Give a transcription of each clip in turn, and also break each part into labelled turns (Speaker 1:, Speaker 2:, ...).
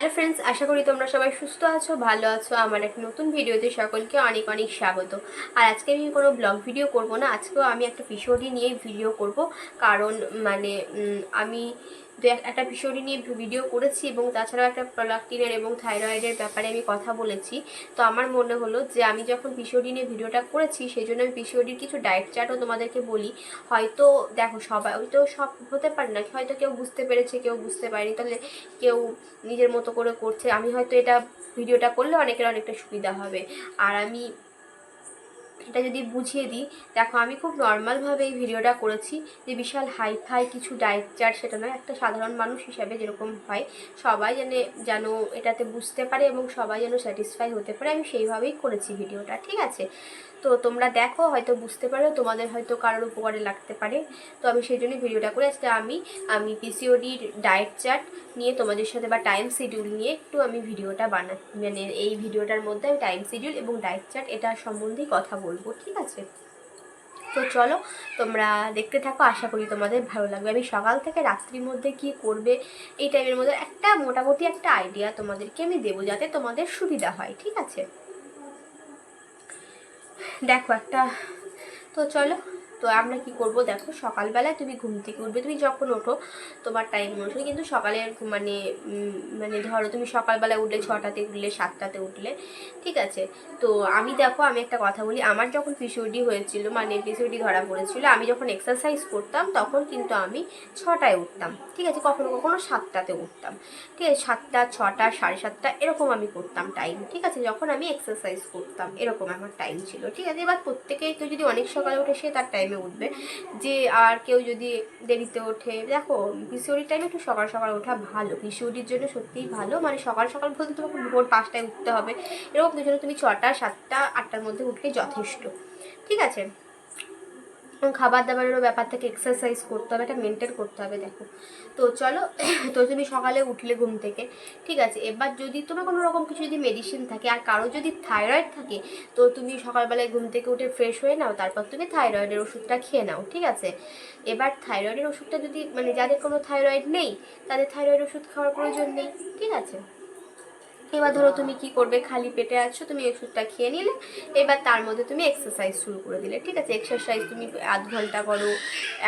Speaker 1: Hello friends আশা করি তোমরা সবাই সুস্থ আছো, ভালো আছো। আমার একটা নতুন ভিডিওতে সকলকে অনেক অনেক স্বাগত। আর আজকে আমি কোনো ব্লগ ভিডিও করব না, আজকেও আমি একটা পিসোডি নিয়ে ভিডিও করব। কারণ মানে আমি এক- একটা পিসোডি নিয়ে ভিডিও করেছি এবং তাছাড়াও একটা প্রোলাক্টিনের এবং থাইরয়েডের ব্যাপারে আমি কথা বলেছি। তো আমার মনে হলো যে আমি যখন পিসিওডি নিয়ে ভিডিওটা করেছি, সেই জন্য আমি পিসিওডির কিছু ডায়েট চার্টও তোমাদেরকে বলি। হয়তো দেখো সবাই তো সব হতে পারে না, হয়তো কেউ বুঝতে পেরেছে, কেউ বুঝতে পারেনি। তাহলে কেউ নিজের মতো করে করছে। আমি হয়তো এটা ভিডিওটা করলে অনেকের অনেকটা সুবিধা হবে। আর আমি এটা যদি বুঝিয়ে দিই, দেখো আমি খুব নর্মালভাবে এই ভিডিওটা করেছি যে বিশাল হাই ফাই কিছু ডায়েট চার্ট সেটা নয়, একটা সাধারণ মানুষ হিসাবে যেরকম হয়, সবাই যেন যেন এটাতে বুঝতে পারে এবং সবাই যেন স্যাটিসফাই হতে পারে, আমি সেইভাবেই করেছি ভিডিওটা, ঠিক আছে? তো তোমরা দেখো, হয়তো বুঝতে পারো, তোমাদের হয়তো কারোর উপকারে লাগতে পারে। তো আমি সেই জন্য ভিডিওটা করে আজকে আমি আমি পিসিওডির ডায়েট চার্ট নিয়ে তোমাদের সাথে বা টাইম শিডিউল নিয়ে একটু আমি ভিডিওটা বানা মানে এই ভিডিওটার মধ্যে আমি টাইম শিডিউল এবং ডায়েট চার্ট এটা সম্বন্ধেই কথা বলব, ঠিক আছে? তো চলো, তোমরা দেখতে থাকো, আশা করি তোমাদের ভালো লাগবে। আমি সকাল থেকে রাত্রির মধ্যে কি করবে, এই টাইমের মধ্যে একটা মোটামুটি একটা আইডিয়া তোমাদেরকে আমি দেবো যাতে তোমাদের সুবিধা হয়, ঠিক আছে? দেখো একটা। তো চলো তো আমরা কি করব? দেখো সকালবেলায় তুমি ঘুম থেকে উঠবে। তুমি যখন ওঠো, তোমার টাইম অনুসারে কিন্তু সকালে মানে মানে ধরো তুমি সকালবেলায় উঠলে ছটাতে উঠলে, সাতটাতে উঠলে, ঠিক আছে? তো আমি দেখো, আমি একটা কথা বলি, আমার যখন পিসিওডি হয়েছিল মানে পিসিওডি ধরা পড়েছিল, আমি যখন এক্সারসাইজ করতাম, তখন কিন্তু আমি ছটায় উঠতাম, ঠিক আছে? কখনো কখনো সাতটাতে উঠতাম, ঠিক আছে? সাতটা, ছটা, সাড়ে সাতটা, এরকম আমি করতাম টাইম ঠিক আছে? যখন আমি এক্সারসাইজ করতাম, এরকম আমার টাইম ছিল, ঠিক আছে? এবার প্রত্যেকেই কেউ যদি অনেক সকালে উঠে সে তার টাইমে উঠবে। যে আর কেউ যদি দেরিতে ওঠে, দেখো পিসিওডির টাইমে একটু সকাল সকাল ওঠা ভালো। পিসিওডির জন্য সত্যিই ভালো। মানে সকাল সকাল বলতে তোমাকে ভোর পাঁচটায় উঠতে হবে। এরকম দুজনে, তুমি ছটা, সাতটা, আটটার মধ্যে উঠলে যথেষ্ট। ঠিক আছে? খাবার দাবারেরও ব্যাপার থেকে এক্সারসাইজ করতে হবে, এটা মেনটেন করতে হবে, দেখো। তো চলো, তো তুমি সকালে উঠলে ঘুম থেকে, ঠিক আছে? এবার যদি তোমার কোনো রকম কিছু যদি মেডিসিন থাকে আর কারও যদি থাইরয়েড থাকে, তো তুমি সকালবেলায় ঘুম থেকে উঠে ফ্রেশ হয়ে নাও, তারপর তুমি থাইরয়েডের ওষুধটা খেয়ে নাও, ঠিক আছে? এবার থাইরয়েডের ওষুধটা যদি মানে যাদের কোনো থাইরয়েড নেই, তাদের থাইরয়েড ওষুধ খাওয়ার প্রয়োজন নেই, ঠিক আছে? এবার ধরো তুমি কি করবে? খালি পেটে আছো, তুমি ওষুধটা খেয়ে নিলে, এবার তার মধ্যে তুমি এক্সারসাইজ শুরু করে দিলে, ঠিক আছে? এক্সারসাইজ তুমি আধ ঘণ্টা করো,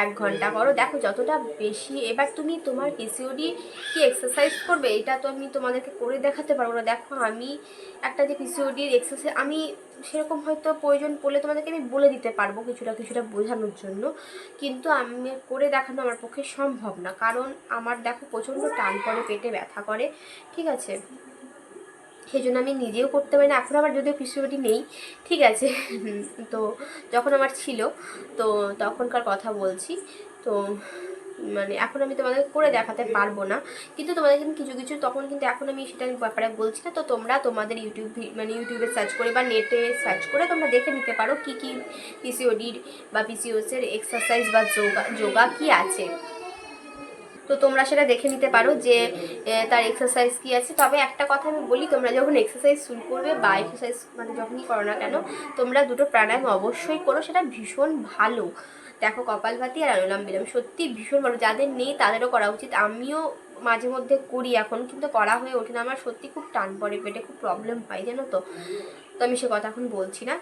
Speaker 1: এক ঘণ্টা করো। দেখো, যতটা বেশি এবার তুমি তোমার পিসিওডি কি এক্সারসাইজ করবে, এটা তো আমি তোমাদেরকে করে দেখাতে পারব না। দেখো, আমি একটা যে পিসিওডির এক্সারসাইজ আমি সেরকম হয়তো প্রয়োজন পড়লে তোমাদেরকে আমি বলে দিতে পারব কিছুটা কিছুটা বোঝানোর জন্য। কিন্তু আমি করে দেখানো আমার পক্ষে সম্ভব না। কারণ আমার, দেখো, প্রচণ্ড টান করে পেটে ব্যথা করে, ঠিক আছে? সেই জন্য আমি নিজেও করতে পারি না। এখন আবার যদিও পিসিওডি নেই, ঠিক আছে। তো যখন আমার ছিল, তো তখনকার কথা বলছি। তো মানে এখন আমি তোমাদের করে দেখাতে পারব না। কিন্তু তোমাদের কিন্তু কিছু কিছু তখন কিন্তু এখন আমি সেটা ব্যাপারে বলছি না। তো তোমরা তোমাদের ইউটিউব মানে ইউটিউবে সার্চ করে বা নেটে সার্চ করে তোমরা দেখে নিতে পারো কি কি পিসিওডির বা পিসিওসের এক্সারসাইজ বা যোগা যোগা কি আছে। তো তোমরা সেটা দেখে নিতে পারো যে তার এক্সারসাইজ কি আছে। তবে একটা কথা আমি বলি, তোমরা যখন এক্সারসাইজ শুরু করবে বা এক্সারসাইজ মানে যখনই করো না কেন, তোমরা দুটো প্রাণায়াম অবশ্যই করো, সেটা ভীষণ ভালো। দেখো কপালভাতি আর অনুলাম বিলাম সত্যি ভীষণ ভালো। যাদের নেই তাদেরও করা উচিত। আমিও মাঝে মধ্যে করি এখন, কিন্তু করা হয়ে ওঠে না। আমার সত্যি খুব টান পড়ে, পেটে খুব প্রবলেম হয়, জানো তো? তো আমি সে কথা এখন বলছি না।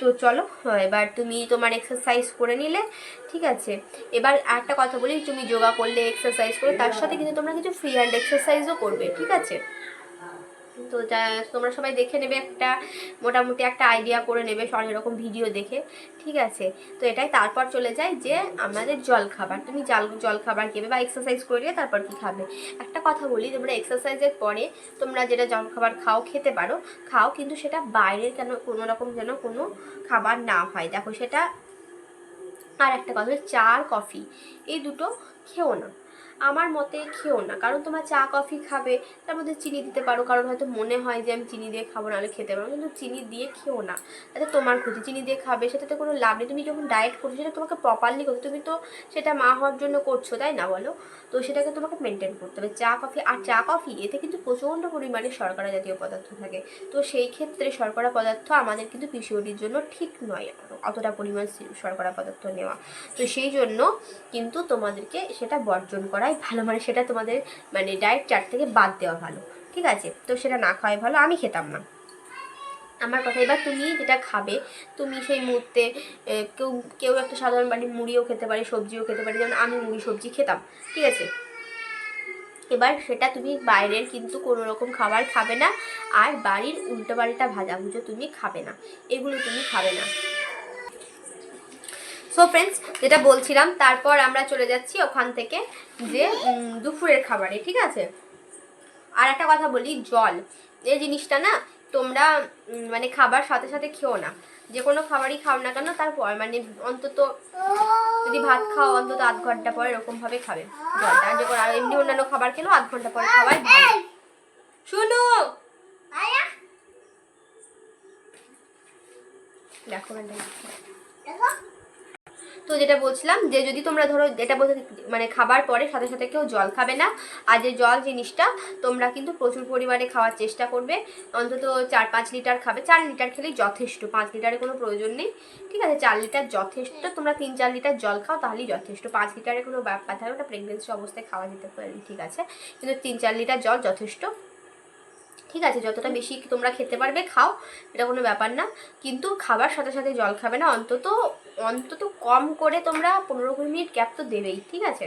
Speaker 1: তো চলো এবার তুমি তোমার এক্সারসাইজ করে নিলে, ঠিক আছে? এবার একটা কথা বলি, তুমি যোগা করলে এক্সারসাইজ করে, তার সাথে কিন্তু তোমরা কিছু ফ্রি হ্যান্ড এক্সারসাইজও করবে, ঠিক আছে? তো যা, তোমরা সবাই দেখে নেবে একটা, মোটামুটি একটা আইডিয়া করে নেবে সব এরকম ভিডিও দেখে, ঠিক আছে? তো এটাই, তারপর চলে যায় যে আমাদের জল খাবার তুমি জল জল খাবার খেবে বা এক্সারসাইজ করে তারপর কি খাবে? একটা কথা বলি, তোমরা এক্সারসাইজের পরে তোমরা যেটা জল খাবার খাও, খেতে পারো। খাও, কিন্তু সেটা বাইরের কেন, কোনো রকম যেন কোনো খাবার না হয়। দেখো, সেটা আর একটা কথা চা আর কফি এই দুটো খেও না। আমার মতে খেও না। কারণ তোমার চা, কফি খাবে, তার মধ্যে চিনি দিতে পারো। কারণ হয়তো মনে হয় যে আমি চিনি দিয়ে খাব, নাহলে খেতে পারব কিন্তু চিনি দিয়ে খেও না। তাতে তোমার ক্ষতি। চিনি দিয়ে খাবে, সেটাতে কোনো লাভ নেই। তুমি যখন ডায়েট করছ, সেটা তোমাকে প্রপারলি করছ তুমি তো সেটা মা হওয়ার জন্য করছ, তাই না বলো? তো সেটাকে তোমাকে মেনটেন করতে হবে। চা, কফি, আর চা, কফি, এতে কিন্তু প্রচণ্ড পরিমাণে শর্করা জাতীয় পদার্থ থাকে। তো সেই ক্ষেত্রে শর্করা পদার্থ আমাদের কিন্তু পিসিওডির জন্য ঠিক নয়। অতটা পরিমাণ শর্করা পদার্থ নেওয়া। তো সেই জন্য কিন্তু তোমাদেরকে সেটা বর্জন করাই ভালো। মানে সেটা তোমাদের মানে ডায়েট চার্ট থেকে বাদ দেওয়া ভালো। ঠিক আছে? তো সেটা না খাওয়াই ভালো, আমি খেতাম না। আমার কথা, এবার তুমি যেটা খাবে, তুমি সেই মুহূর্তে কেউ কেউ একটা সাধারণ বাড়ির মুড়িও খেতে পারে, সবজিও খেতে পারে, যেমন আমি মুড়ি, সবজি খেতাম। ঠিক আছে? এবার সেটা তুমি বাইরের কিন্তু কোনো রকম খাবার খাবে না, আর বাড়ির উল্টো পাল্টা ভাজা ভুজো তুমি খাবে না। এগুলো তুমি খাবে না। সো ফ্রেন্ডস যেটা বলছিলাম, তারপর আমরা চলে যাচ্ছি ওখান থেকে যে দুপুরের খাবারে, ঠিক আছে? আর একটা কথা বলি, জল। এই জিনিসটা না, তোমরা মানে খাবার সাথে সাথে খেও না। যে কোনো খাবারই খাও না কেন, তারপর মানে অন্তত যদি ভাত খাও, অন্তত আধ ঘণ্টা পরে এরকমভাবে খাবে জলটা। আর কোনো এমনি অন্যান্য খাবার খেলেও আধ ঘণ্টা পরে ভালো। শুনো! দেখো ম্যাডাম তো যেটা বলছিলাম যে যদি তোমরা ধরো এটা বলতে মানে খাবার পরে সাথে সাথে কেউ জল খাবে না, আর যে জল জিনিসটা তোমরা কিন্তু প্রচুর পরিমাণে খাওয়ার চেষ্টা করবে। অন্তত চার পাঁচ লিটার খাবে। চার লিটার খেলেই যথেষ্ট, পাঁচ লিটারের কোনো প্রয়োজন নেই। ঠিক আছে, চার লিটার যথেষ্ট, তোমরা তিন চার লিটার জল খাও তাহলেই যথেষ্ট। পাঁচ লিটারের কোনো ব্যাপার থাকে ওটা প্রেগনেন্সি অবস্থায় খাওয়া যেতে পারে, ঠিক আছে। কিন্তু তিন চার লিটার জল যথেষ্ট। ঠিক আছে যতটা বেশি তোমরা খেতে পারবে খাও এটা কোনো ব্যাপার না। কিন্তু খাবার সাথে সাথে জল খাবে না অন্তত অন্তত কম করে তোমরা পনেরো কুড়ি মিনিট গ্যাপ তো দেবেই ঠিক আছে?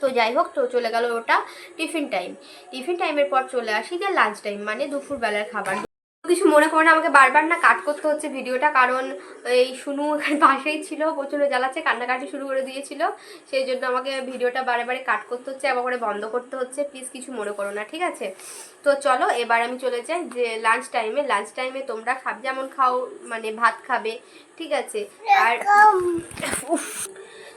Speaker 1: তো যাই হোক তো চলে গেল ওটা টিফিন টাইম টিফিন টাইমের পর চলে আসি যে লাঞ্চ টাইম মানে দুপুরবেলার খাবার। কিছু মনে করো না আমাকে বারবার না কাট করতে হচ্ছে ভিডিওটা কারণ এই শুনু এখানে পাশেই ছিল প্রচুর জ্বালাচ্ছে কান্নাকাটি শুরু করে দিয়েছিল। সেই জন্য আমাকে ভিডিওটা বারে বারে কাট করতে হচ্ছে আবার করে বন্ধ করতে হচ্ছে। প্লিজ কিছু মনে করো না ঠিক আছে? তো চলো এবার আমি চলে যাই যে লাঞ্চ টাইমে লাঞ্চ টাইমে তোমরা খাবে যেমন খাও মানে ভাত খাবে ঠিক আছে? আর উফ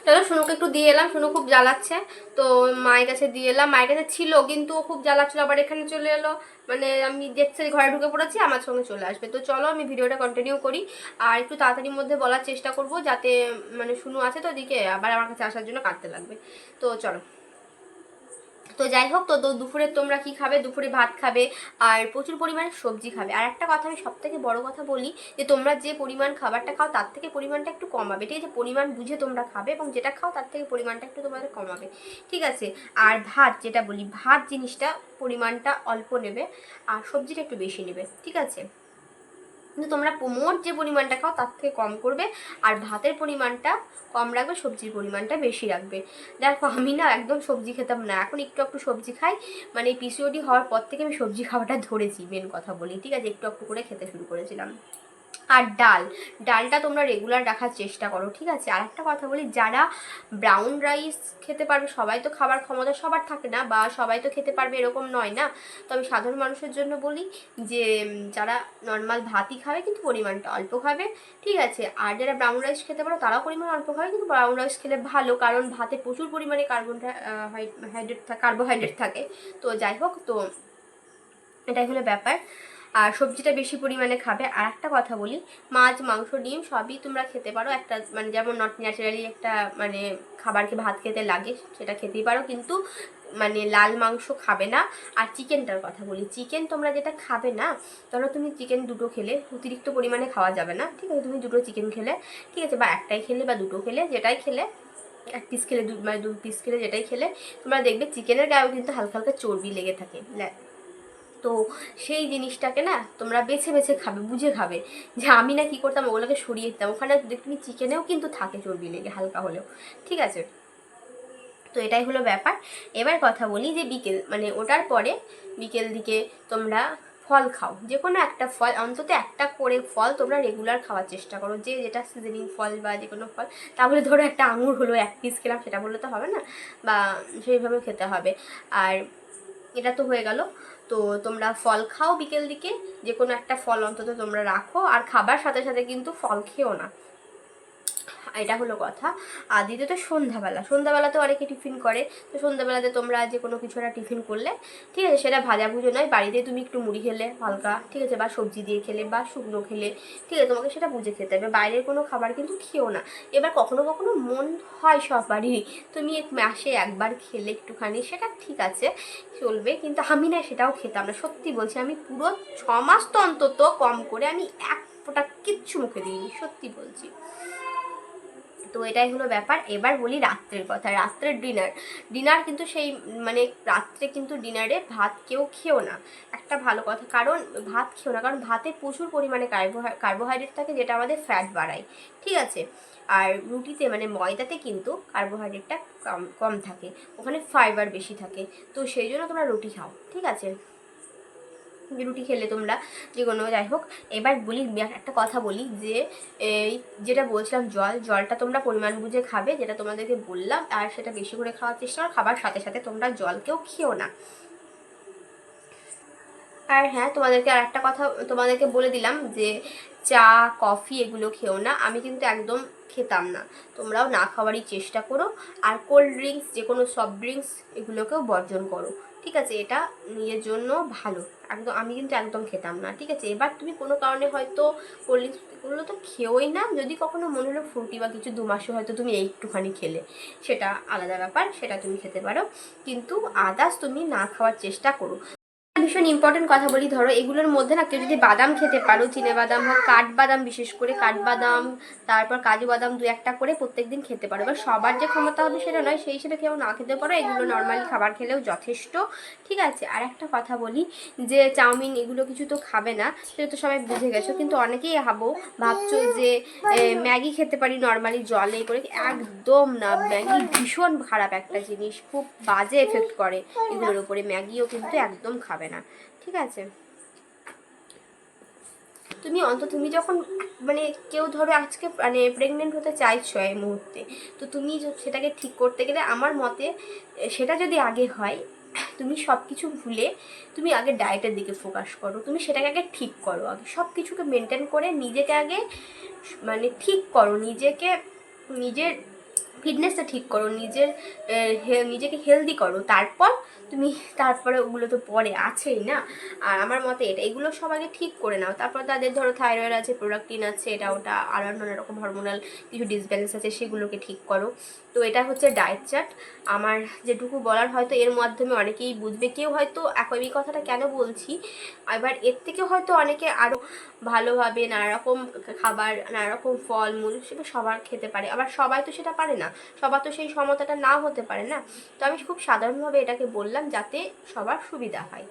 Speaker 1: চলো শুনুকে একটু দিয়ে এলাম। শুনু খুব জ্বালাচ্ছে। তো মায়ের কাছে দিয়ে এলাম। মায়ের কাছে ছিল, কিন্তু খুব জ্বালাচ্ছিল। আবার এখানে চলে এলো। মানে আমি দেখছি ঘরে ঢুকে পড়েছি, আমার সঙ্গে চলে আসবে। তো চলো, আমি ভিডিওটা কন্টিনিউ করি। আর একটু তাড়াতাড়ির মধ্যে বলার চেষ্টা করব, যাতে মানে শুনু আছে তো ওদিকে, আবার আমার কাছে আসার জন্য কাঁদতে লাগবে। তো চলো। তো যাই হোক, তো দুপুরে তোমরা কি খাবে? দুপুরে ভাত খাবে আর প্রচুর পরিমাণে সবজি খাবে। আর একটা কথা আমি সব থেকে বড় কথা বলি যে, তোমরা যে পরিমাণ খাবারটা খাও, তার থেকে পরিমাণটা একটু কমাবে। ঠিক আছে? পরিমাণ বুঝে তোমরা খাবে এবং যেটা খাও, তার থেকে পরিমাণটা একটু তোমাদের কমাবে। ঠিক আছে? আর ভাত, যেটা বলি, ভাত জিনিসটা পরিমাণটা অল্প নেবে আর সবজিটা একটু বেশি নেবে। ঠিক আছে? কিন্তু তোমরা মোট যে পরিমাণটা খাও, তার থেকে কম করবে। আর ভাতের পরিমাণটা কম রাখবে, সবজির পরিমাণটা বেশি রাখবে। দেখো, আমি না একদম সবজি খেতাম না। এখন একটু একটু সবজি খাই। মানে পিসিওডি হওয়ার পর থেকে আমি সবজি খাওয়াটা ধরেছি মেন কথা বলি। ঠিক আছে, একটু একটু করে খেতে শুরু করেছিলাম। আর ডাল। ডালটা তোমরা রেগুলার রাখার চেষ্টা করো, ঠিক আছে? আর একটা কথা বলি, যারা ব্রাউন রাইস খেতে পারবে, সবাই তো খাবার ক্ষমতা সবার থাকে না, বা সবাই তো খেতে পারবে এরকম নয় না? তো আমি সাধারণ মানুষের জন্য বলি যে যারা নর্মাল ভাতই খাবে কিন্তু পরিমাণটা অল্প খাবে, ঠিক আছে? আর যারা ব্রাউন রাইস খেতে পারো, তারাও পরিমাণ অল্প খাবে, কিন্তু ব্রাউন রাইস খেলে ভালো, কারণ ভাতে প্রচুর পরিমাণে কার্বন হাইড্রেট কার্বোহাইড্রেট থাকে। তো যাই হোক, তো এটাই হলো ব্যাপার। আর সবজিটা বেশি পরিমাণে খাবে। আর একটা কথা বলি, মাছ, মাংস, ডিম সবই তোমরা খেতে পারো। একটা মানে যেমন নট ন্যাচারালি একটা মানে খাবারকে ভাত খেতে লাগে, সেটা খেতেই পারো। কিন্তু মানে লাল মাংস খাবে না। আর চিকেনটার কথা বলি, চিকেন তোমরা যেটা খাবে না, ধরো তুমি চিকেন দুটো খেলে, অতিরিক্ত পরিমাণে খাওয়া যাবে না। ঠিক আছে, তুমি দুটো চিকেন খেলে, ঠিক আছে, বা একটাই খেলে বা দুটো খেলে, যেটাই খেলে, এক পিস খেলে, দু মানে দু পিস খেলে যেটাই খেলে, তোমরা দেখবে চিকেনের গায়েও কিন্তু হালকা হালকা চর্বি লেগে থাকে। তো সেই জিনিসটাকে না তোমরা বেছে বেছে খাবে, বুঝে খাবে যে আমি না কি করতাম, ওগুলোকে সরিয়ে দিতাম। ওখানে দেখবি চিকেনেও কিন্তু থাকে চর্বি লেগে হালকা হলেও, ঠিক আছে? তো এটাই হলো ব্যাপার। এবার কথা বলি যে বিকেল মানে ওটার পরে বিকেল দিকে তোমরা ফল খাও। যে কোনো একটা ফল, অন্তত একটা করে ফল তোমরা রেগুলার খাওয়ার চেষ্টা করো। যে যেটা সিজনিং ফল বা যে কোনো ফল, তাহলে ধরো একটা আঙুর হলো এক পিস খেলাম, সেটা বললে তো হবে না, বা সেইভাবে খেতে হবে। আর এটা তো হয়ে গেল তো তোমরা ফল খাও বিকেল দিকে যে কোনো একটা ফল অন্তত তোমরা রাখো। আর খাবার সাথে সাথে কিন্তু ফল খেও না। এটা হলো কথা। আর দ্বিতীয়ত সন্ধ্যাবেলা। সন্ধ্যাবেলাতেও অনেকে টিফিন করে। তো সন্ধ্যাবেলাতে তোমরা যে কোনো কিছু একটা টিফিন করলে, ঠিক আছে, সেটা ভাজা ভুজো নয় বাড়িতে তুমি একটু মুড়ি খেলে হালকা, ঠিক আছে, বা সবজি দিয়ে খেলে, বা শুকনো খেলে, ঠিক আছে, তোমাকে সেটা বুঝে খেতে হবে। বাইরের কোনো খাবার কিন্তু খেও না। এবার কখনো কখনো মন হয় সবারই, তুমি এক মাসে একবার খেলে একটুখানি, সেটা ঠিক আছে, চলবে, কিন্তু আমি না সেটাও খেতাম না। সত্যি বলছি, আমি পুরো ছ মাস তো অন্তত কম করে আমি এক ফোঁটা কিচ্ছু মুখে দিইনি, সত্যি বলছি। তো এটাই হলো ব্যাপার। এবার বলি রাত্রের কথা, রাত্রের ডিনার ডিনার কিন্তু সেই মানে রাত্রে কিন্তু ডিনারে ভাত কেউ খেও না। একটা ভালো কথা, কারণ ভাত খেও না, কারণ ভাতে প্রচুর পরিমাণে কার্বোহাইড্রেট থাকে যেটা আমাদের ফ্যাট বাড়ায়, ঠিক আছে? আর রুটিতে মানে ময়দাতে কিন্তু কার্বোহাইড্রেটটা কম কম থাকে, ওখানে ফাইবার বেশি থাকে, তো সেই জন্য তোমরা রুটি খাও, ঠিক আছে? রুটি খেলে তোমরা, যে কোনো, যাই হোক। এবার বলি একটা কথা বলি, যে এই যেটা বলছিলাম, জল, জলটা তোমরা পরিমাণ বুঝে খাবে, যেটা তোমাদেরকে বললাম, আর সেটা বেশি করে খাওয়ার চেষ্টা করো, খাবার সাথে সাথে তোমরা জলকেও খেও না। আর হ্যাঁ তোমাদেরকে আর একটা কথা, তোমাদেরকে বলে দিলাম যে চা, কফি এগুলো খেও না। আমি কিন্তু একদম খেতাম না। তোমরাও না খাওয়ারই চেষ্টা করো আর কোল্ড ড্রিঙ্কস যে কোনো সফট ড্রিঙ্কস এগুলোকেও বর্জন করো। ঠিক আছে, এটা নিজের জন্য ভালো। একদম, আমি কিন্তু একদম খেতাম না। ঠিক আছে, এবার তুমি কোনো কারণে হয়তো কোল্ড ড্রিঙ্কসগুলো তো খেয়েই না। যদি কখনো মনে হলো ফ্রুটি বা কিছু দু মাসে হয়তো তুমি একটুখানি খেলে, সেটা আলাদা ব্যাপার, সেটা তুমি খেতে পারো। কিন্তু আদার্স তুমি না খাওয়ার চেষ্টা করো। ভীষণ ইম্পর্টেন্ট কথা বলি। ধরো, এগুলোর মধ্যে না কেউ যদি বাদাম খেতে পারো চিনে বাদাম হোক কাঠবাদাম বিশেষ করে কাঠবাদাম তারপর কাজু বাদাম দু একটা করে প্রত্যেকদিন খেতে পারো। এবার সবার যে ক্ষমতা হবে সেটা নয়, সেই হিসেবে কেউ না খেতে পারো, এগুলো নর্মালি খাবার খেলেও যথেষ্ট। ঠিক আছে, আর একটা কথা বলি যে, চাউমিন এগুলো কিছু তো খাবে না, সেটা তো সবাই বুঝে গেছো, কিন্তু অনেকেই ভাবো, ভাবছ যে ম্যাগি খেতে পারি নর্মালি জলে করে, একদম না। ম্যাগি ভীষণ খারাপ একটা জিনিস, খুব বাজে এফেক্ট করে এগুলোর উপরে। ম্যাগিও কিন্তু একদম খাবে না, ঠিক আছে? তুমি অন্ত, তুমি যখন মানে কেউ ধরো আজকে মানে প্রেগনেন্ট হতে চাইছো এই মুহূর্তে, তো তুমি সেটাকে ঠিক করতে গেলে আমার মতে সেটা যদি আগে হয়, তুমি সব কিছু ভুলে তুমি আগে ডায়েটের দিকে ফোকাস করো, তুমি সেটাকে আগে ঠিক করো আগে সব কিছুকে মেনটেন করে নিজেকে আগে মানে ঠিক করো, নিজেকে, নিজের ফিটনেসটা ঠিক করো, নিজের নিজেকে হেলদি করো, তারপর তুমি তারপরে ওগুলো তো পরে আছেই না? আর আমার মতে এটা, এগুলো সব আগে ঠিক করে নাও। তারপর তাদের ধরো থাইরয়েড আছে প্রোডাক্টিন আছে, এটা ওটা আর নানা রকম হরমোনাল কিছু ডিসব্যালেন্স আছে, সেগুলোকে ঠিক করো। তো এটা হচ্ছে ডায়েট চার্ট আমার যেটুকু বলার হয়তো এর মাধ্যমে অনেকেই বুঝবে। কেউ হয়তো এই কথাটা কেন বলছি? এবার এর থেকে হয়তো অনেকে আরও ভালোভাবে নানা রকম খাবার নানা রকম ফলমূল সেটা সবার খেতে পারে। আবার সবাই তো সেটা পারে না। সবার তো সেই সমতাটা নাও হতে পারে না। তো আমি খুব সাধারণভাবে এটাকে বললাম। যাতে সবার সুবিধা হয়।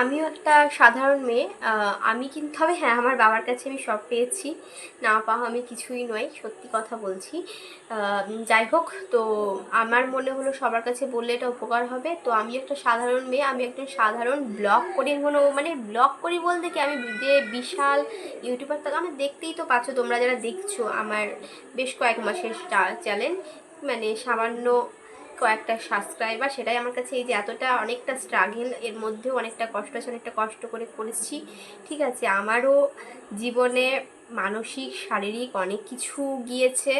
Speaker 1: আমিও একটা সাধারণ মেয়ে আমি কিন্তু হবে হ্যাঁ আমার বাবার কাছে আমি সব পেয়েছি। না পাওয়া আমি কিছুই নয়, সত্যি কথা বলছি। যাই হোক, তো আমার মনে হলো সবার কাছে বললে এটা উপকার হবে। তো আমি একটা সাধারণ মেয়ে, আমি একজন সাধারণ ব্লগ করি কোনো মানে ব্লগ করি বলতে কি, আমি যে বিশাল ইউটিউবার তাকে আমি দেখতেই তো পাচ্ছ, তোমরা যারা দেখছ আমার বেশ কয়েক মাসের চ্যানেল মানে সামান্য কয়েকটা সাবস্ক্রাইবার সেটাই আমার কাছে এই যে এতটা অনেকটা স্ট্রাগেল এর মধ্যেও অনেকটা কষ্ট আছে, অনেকটা কষ্ট করে করেছি। ঠিক আছে, আমারও জীবনে মানসিক, শারীরিক অনেক কিছু গিয়েছে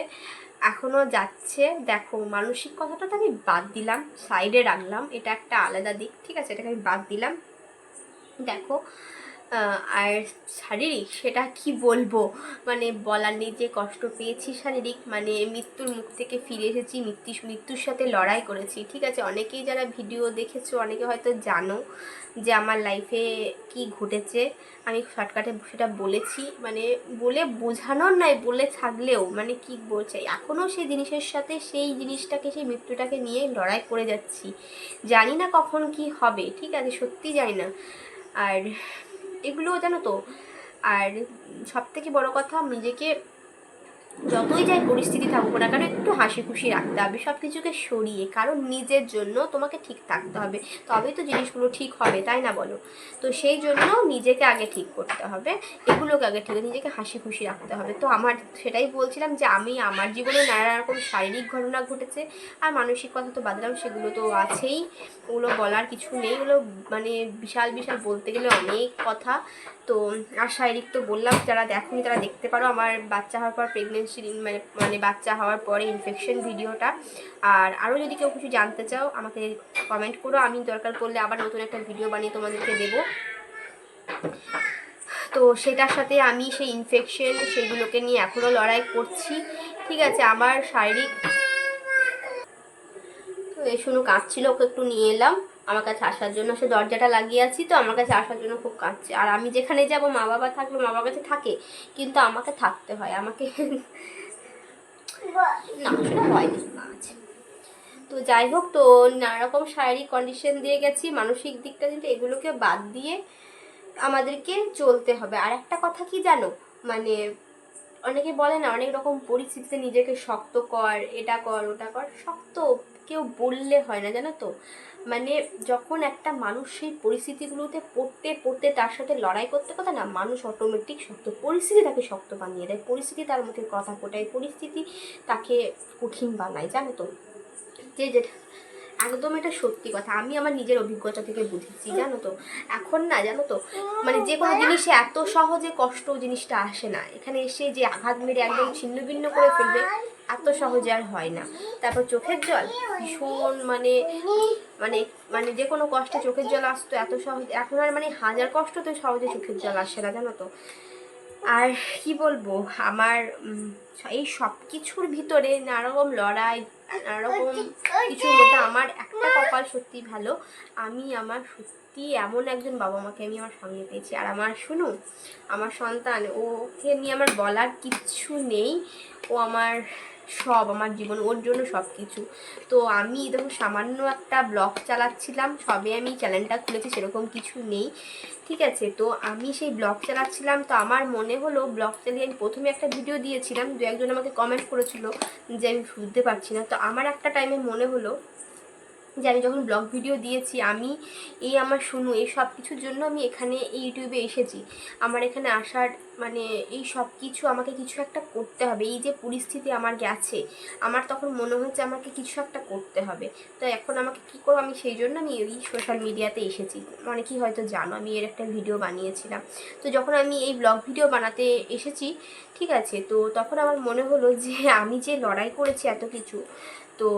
Speaker 1: এখনও যাচ্ছে। দেখো, মানসিক কথাটা তো আমি বাদ দিলাম সাইডে রাখলাম, এটা একটা আলাদা দিক। ঠিক আছে, এটাকে আমি বাদ দিলাম। দেখো আর শারীরিক সেটা কি বলব? মানে বলার নেই যে কষ্ট পেয়েছি শারীরিক মানে মৃত্যুর মুখ থেকে ফিরে এসেছি, মৃত্যু, মৃত্যুর সাথে লড়াই করেছি। ঠিক আছে, অনেকেই যারা ভিডিও দেখেছ, অনেকে হয়তো জানো যে আমার লাইফে কি ঘটেছে। আমি শর্টকাটে সেটা বলেছি মানে বলে বোঝানোর নয়, বলে থাকলেও মানে কি বলছে? এখনও সেই জিনিসের সাথে সেই জিনিসটাকে, সেই মৃত্যুটাকে নিয়ে লড়াই করে যাচ্ছি। জানি না কখন কি হবে, ঠিক আছে, সত্যি জানি না। আর এগুলোও জানো তো? আর সব থেকে বড়ো কথা নিজেকে যতই যাই পরিস্থিতি থাকুক না কেন, একটু হাসি খুশি রাখতে হবে সব কিছুকে সরিয়ে, কারণ নিজের জন্য তোমাকে ঠিক থাকতে হবে। তবেই তো জিনিসগুলো ঠিক হবে, তাই না বলো? তো সেই জন্য নিজেকে আগে ঠিক করতে হবে, এগুলোকে আগে ঠিক, নিজেকে হাসি খুশি রাখতে হবে। তো আমার সেটাই বলছিলাম যে আমি আমার জীবনে নানা রকম শারীরিক ঘটনা ঘটেছে, আর মানসিক কথা তো বাদলাম সেগুলো তো আছেই, ওগুলো বলার কিছু নেই, ওগুলো মানে বিশাল বিশাল বলতে গেলে অনেক কথা। তো আর শারীরিক তো বললাম, যারা দেখনি তারা দেখতে পারো, আমার বাচ্চা হওয়ার পর প্রেগনেন্সি মানে মানে বাচ্চা হওয়ার পরে ইনফেকশন ভিডিওটা আর আরও যদি কেউ কিছু জানতে চাও, আমাকে কমেন্ট করো। আমি দরকার পড়লে আবার নতুন একটা ভিডিও বানিয়ে তোমাদেরকে দেবো। তো সেটার সাথে আমি সেই ইনফেকশন সেগুলোকে নিয়ে এখনও লড়াই করছি। ঠিক আছে, আমার শারীরিক তো এই শুনু কাঁদছিল ওকে একটু নিয়ে এলাম। আমার কাছে আসার জন্য সে দরজাটা লাগিয়ে আছি, তো আমার কাছে আসার জন্য খুব কাঁদছে। আর আমি যেখানে যাব, মা বাবা থাকলে মা বাবার কাছে থাকে, কিন্তু আমাকে থাকতে হয়, আমাকে না, সেটা হয়নি তো যাই হোক, তো নানা রকম শারীরিক কন্ডিশন দিয়ে গেছি, মানসিক দিকটা কিন্তু এগুলোকে বাদ দিয়ে আমাদেরকে চলতে হবে। আর একটা কথা কি জানো? মানে অনেকে বলে না, অনেক রকম পরিস্থিতিতে নিজেকে শক্ত কর, এটা কর, ওটা কর, শক্ত কেউ বললে হয় না, জানো তো? মানে যখন একটা মানুষ সেই পরিস্থিতিগুলোতে পড়তে পড়তে তার সাথে লড়াই করতে কথা না মানুষ অটোমেটিক শক্ত, পরিস্থিতি তাকে শক্ত বানিয়ে দেয়। পরিস্থিতি তার মুখে কথা ফোটায়, পরিস্থিতি তাকে কঠিন বানায়, জানো তো? যে যেটা একদম এটা সত্যি কথা। আমি আমার নিজের অভিজ্ঞতা থেকে বুঝেছি, জানো তো? এখন না, জানো তো? মানে যে কোনো জিনিসে এত সহজে কষ্ট জিনিসটা আসে না। এখানে এসে যে আঘাত মেরে একদম ছিন্ন ভিন্ন করে ফেলবে এত সহজে আর হয় না। তারপর চোখের জল, ভীষণ মানে মানে মানে যে কোনো কষ্টে চোখের জল আসতো এত সহজ। এখন আর মানে হাজার কষ্ট তো সহজে চোখের জল আসে না, জানো তো। আর কি বলব, আমার এই সব কিছুর ভিতরে নানারকম লড়াই, নানারকম কিছুর মধ্যে আমার একটা কপাল সত্যি ভালো। আমি আমার সত্যি এমন একজন বাবা মাকে আমি আমার সঙ্গে পেয়েছি। আর আমার, শুনো, আমার সন্তান, ওকে নিয়ে আমার বলার কিচ্ছু নেই। ও আমার সব আমার জীবন, ওর জন্য সব কিছু তো আমি দেখো সামান্য একটা ব্লগ চালাচ্ছিলাম, সবে আমি চ্যানেলটা খুলেছি, সেরকম কিছু নেই, ঠিক আছে? তো আমি সেই ব্লগ চালাচ্ছিলাম, তো আমার মনে হলো ব্লগ চালিয়ে আমি প্রথমে একটা ভিডিও দিয়েছিলাম, দু একজন আমাকে কমেন্ট করেছিল যে আমি শুনতে পারছি না। তো আমার একটা টাইমে মনে হলো যে আমি যখন ব্লগ ভিডিও দিয়েছি, আমি এই আমার শুনু এই সব কিছুর জন্য আমি এখানে এই ইউটিউবে এসেছি। আমার এখানে আসার মানে এই সব কিছু আমাকে কিছু একটা করতে হবে। এই যে পরিস্থিতি আমার গেছে, আমার তখন মনে হচ্ছে আমাকে কিছু একটা করতে হবে। তো এখন আমাকে কী করব? আমি সেই জন্য আমি এই সোশ্যাল মিডিয়াতে এসেছি। অনেকেই হয়তো জানো, আমি এর একটা ভিডিও বানিয়েছিলাম। তো যখন আমি এই ব্লগ ভিডিও বানাতে এসেছি, ঠিক আছে? তো তখন আমার মনে হলো যে আমি যে লড়াই করেছি এত কিছু, তো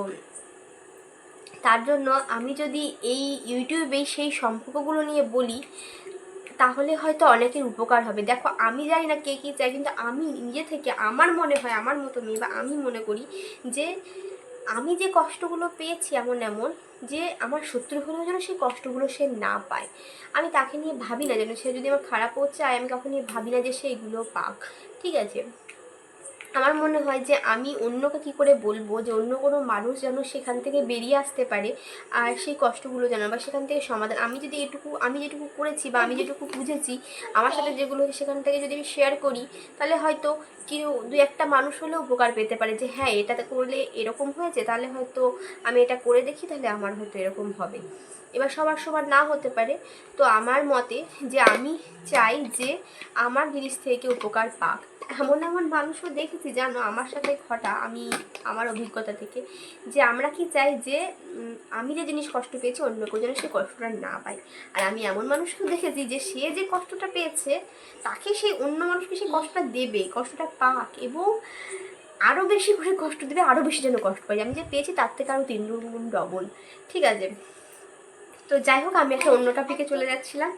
Speaker 1: তার জন্য আমি যদি এই ইউটিউবে সেই সম্পর্কগুলো নিয়ে বলি, তাহলে হয়তো অনেকের উপকার হবে। দেখো, আমি জানি না কে কী চাই কিন্তু আমি নিজে থেকে আমার মনে হয়, আমার মতো মেয়ে বা আমি মনে করি যে আমি যে কষ্টগুলো পেয়েছি এমন এমন, যে আমার শত্রু হলেও যেন সেই কষ্টগুলো সে না পায়। আমি তাকে নিয়ে ভাবি না যেন সে যদি আমার খারাপও চায়, আমি কখনই ভাবি না যে সে এগুলো পাক। ঠিক আছে? আমার মনে হয় যে আমি অন্যকে কি করে বলব যে অন্য কোনো মানুষ যেন সেখান থেকে বেরিয়ে আসতে পারে আর সেই কষ্টগুলো যেন বা সেখান থেকে সমাধান। আমি যদি এটুকু, আমি যেটুকু করেছি বা আমি যেটুকু বুঝেছি, আমার সাথে যেগুলো সেখান থেকে যদি আমি শেয়ার করি, তাহলে হয়তো কেউ দু একটা মানুষ হলেও উপকার পেতে পারে যে হ্যাঁ এটাতে করলে এরকম হয়েছে, তাহলে হয়তো আমি এটা করে দেখি, তাহলে আমার হয়তো এরকম হবে। এবার সবার সবার না হতে পারে। তো আমার মতে যে আমি চাই যে আমার জিনিস থেকে উপকার পাক। এমন এমন মানুষও দেখেছি, জানো, আমার সাথে ঘটা, আমি, আমার অভিজ্ঞতা থেকে, যে আমরা কি চাই যে আমি যে জিনিস কষ্ট পেয়েছি, অন্য কেউ যেন সে কষ্টটা না পায়। আর আমি এমন মানুষকেও দেখেছি যে, সে যে কষ্টটা পেয়েছে, তাকে সেই অন্য মানুষকে সেই কষ্টটা দেবে, কষ্টটা পাক এবং আরও বেশি করে কষ্ট দেবে আরও বেশি যেন কষ্ট পাই আমি যে পেয়েছি, তার থেকে আরও তিন গুণ ডবল, ঠিক আছে? তো যাই হোক, আমি একটা অন্য টপিকে চলে যাচ্ছিলাম।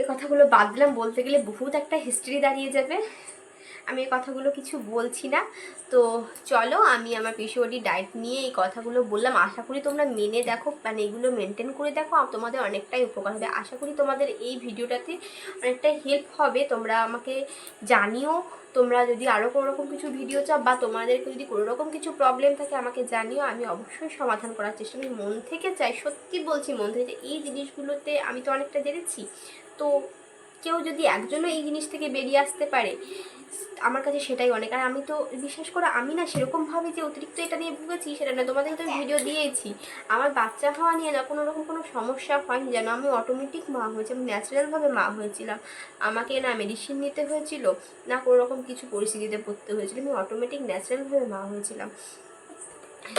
Speaker 1: এই কথাগুলো বাদ দিলাম, বলতে গেলে বহুত একটা হিস্ট্রি দাঁড়িয়ে যাবে। আমি এই কথাগুলো কিছু বলছি না। তো চলো, আমি আমার পিসিওডি ডায়েট নিয়ে এই কথাগুলো বললাম। আশা করি তোমরা মেনে দেখো মানে এগুলো মেনটেন করে দেখো তোমাদের অনেকটাই উপকার হবে। আশা করি তোমাদের এই ভিডিওটাতে অনেকটাই হেল্প হবে। তোমরা আমাকে জানিও। তোমরা যদি আরও কোনো রকম কিছু ভিডিও চাও, বা তোমাদেরকে যদি কোনো রকম কিছু প্রবলেম থাকে, আমাকে জানিও। আমি অবশ্যই সমাধান করার চেষ্টা করি মন থেকে চাই, সত্যি বলছি, মন থেকে এই জিনিসগুলোতে আমি তো অনেকটা জেনেছি। তো কেউ যদি একজনও এই জিনিস থেকে বেরিয়ে আসতে পারে আমার কাছে সেটাই অনেক। আর আমি তো বিশ্বাস করো আমি না সেরকমভাবে যে অতিরিক্ত এটা নিয়ে ভুগেছি সেটা না তোমাদেরকে তো ভিডিও দিয়েছি। আমার বাচ্চা হওয়া নিয়ে না কোনো রকম কোনো সমস্যা হয়নি যেন আমি অটোমেটিক মা হয়েছি আমি ন্যাচারালভাবে মা হয়েছিলাম। আমাকে না মেডিসিন নিতে হয়েছিল না কোনো রকম কিছু পরিস্থিতিতে পড়তে হয়েছিল আমি অটোমেটিক ন্যাচারালভাবে মা হয়েছিলাম।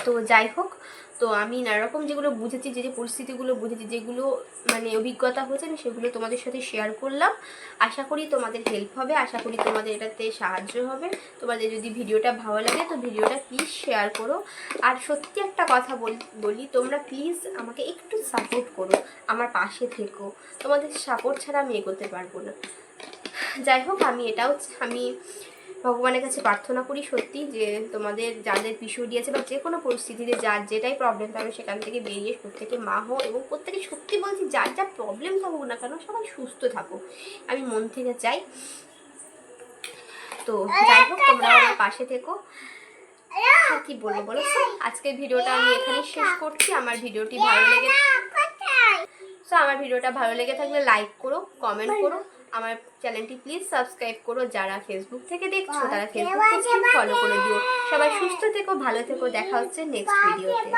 Speaker 1: তো যাই হোক তো আমি নানারকম যেগুলো বুঝেছি, যে যে পরিস্থিতিগুলো বুঝেছি, যেগুলো মানে অভিজ্ঞতা হয়েছে, আমি সেগুলো তোমাদের সাথে শেয়ার করলাম। আশা করি তোমাদের হেল্প হবে, আশা করি তোমাদের এটাতে সাহায্য হবে। তোমাদের যদি ভিডিওটা ভালো লাগে, তো ভিডিওটা প্লিজ শেয়ার করো। আর সত্যি একটা কথা বল- তোমরা প্লিজ আমাকে একটু সাপোর্ট করো, আমার পাশে থেকো। তোমাদের সাপোর্ট ছাড়া আমি এগোতে পারব না। যাই হোক, আমি এটাও, আমি ভগবানের কাছে প্রার্থনা করি সত্যি যে তোমাদের যাদের পিসুডি আছে বা যে কোনো পরিস্থিতিতে যার যেটাই প্রবলেম থাকবে সেখান থেকে বেরিয়ে প্রত্যেকে মা হো এবং প্রত্যেকে সত্যি বলছি যার যা প্রবলেম থাকুক না কেন সবাই সুস্থ থাকুক। আমি মন থেকে চাই। তো যাই হোক তোমরা আমার পাশে থেকো। আর কি বলব বলো? আজকের ভিডিওটা আমি এখানেই শেষ করছি। আমার ভিডিওটি ভালো লেগে সো আমার ভিডিওটা ভালো লেগে থাকলে লাইক করো কমেন্ট করো। আমার চ্যানেলটি প্লিজ সাবস্ক্রাইব করো। যারা ফেসবুক থেকে দেখছ তারা ফেসবুক ফলো করে দিও। সবাই সুস্থ থেকো ভালো থেকো। দেখা হচ্ছে নেক্সট ভিডিওতে